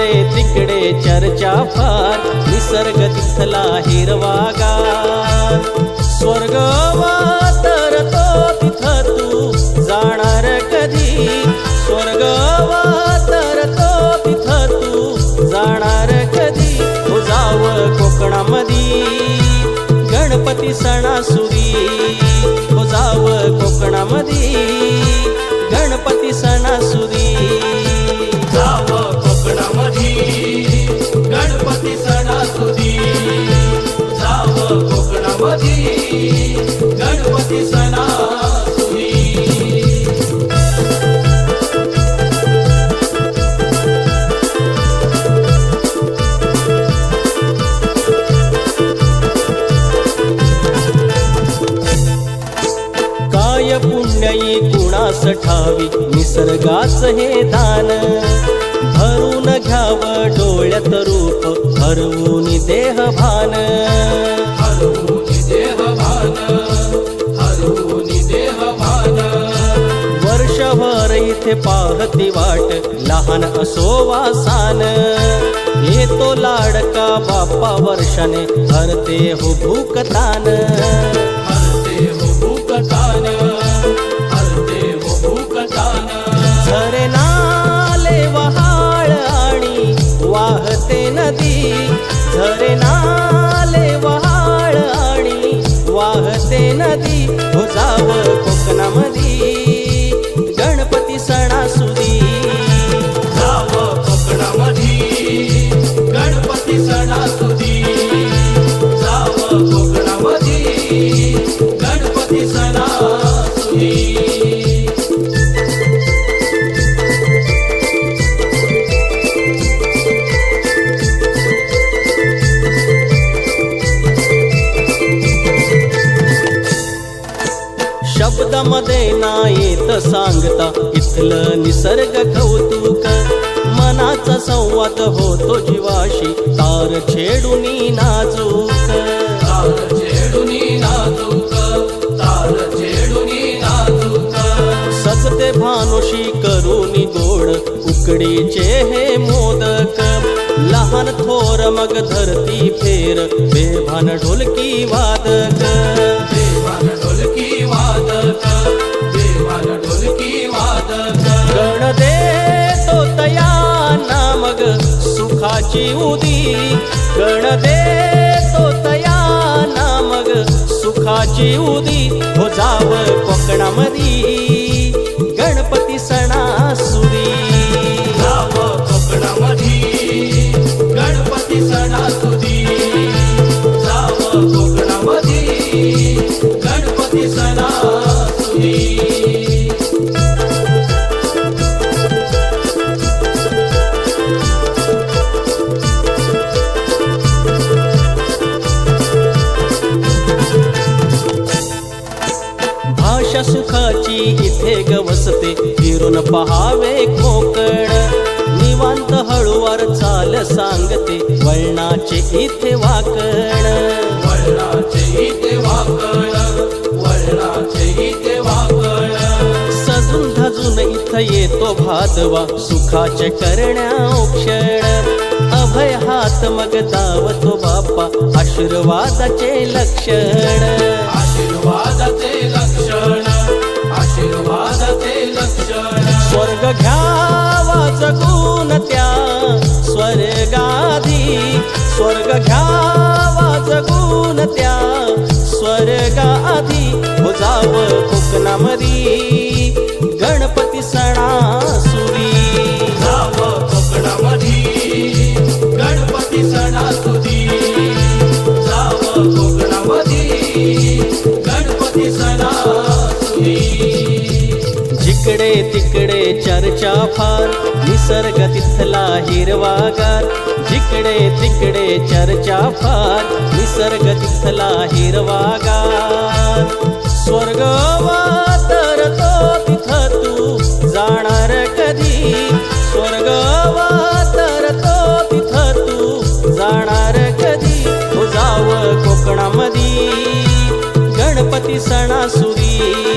इकडे तिकडे चर्चा फार. निसर्ग तिथला हिरवागार. स्वर्ग तर तो तिथ तू जाणार कधी? स्वर्ग तर तो तिथ तू जाणार कधी? हो जाव कोकणामधी. गणपती सणासुरी. हो जाव कोकणामधी. गणपती सणा गणपती सणासुदी काय पुण्यई गुणास ठावी? निसर्गास हे दान. भरून घ्याव डोळ्यात रूप हरवून देह भान. इथे पाहती वाट लहान असो वासान. येतो लाडका बाप्पा वर्षाने हरते हो भूकतान. हरते हो भूकतान हरते हो भूकतान. झरे नाले वहाळ आणि वाहते नदी. शब्दामध्ये ना येत सांगता इथलं निसर्ग कौतुक. मनाचा संवाद होतो जीवाशी तार छेडूनी नाजूक. तार छेडुनी नाजूक तार छेडुनी नाजूक. सजते भानुशी करूनी गोड उकडीचे हे मोदक. लहान थोर मग धरती फेर बेभान ढोलकी वादक. सुखाची उदी गण देतो तया मग सुखाची उदी हो जाव कोकणामधी भाषा सुखाची इथे गवसते. फिरून पहावे कोकण. निवांत हळूवार चाल सांगते. वळणाचे इथे वाकण. वळणाचे इथे वळणाचे इथे सजून धजून इथं येतो भादवा. सुखाचे करण्या क्षण. अभय हात मग दावतो बाप्पा आशीर्वादाचे लक्षण. आशीर्वादाचे लक्षण. स्वर्ग घ्यावा जगून त्या स्वर्गाधी. स्वर्ग घ्यावा जगून त्या स्वर्गाधी. हो कोकणामधी. चर्चा फार निसर्ग तिथला हिरवागार. जिकडे तिकडे चर्चा फार निसर्ग तिथला हिरवागार. स्वर्ग तर तो तिथ तू जाणार कधी? स्वर्गवा तर तो तिथ तू जाणार कधी? हो जाव कोकणामधी. गणपती सणासुरी.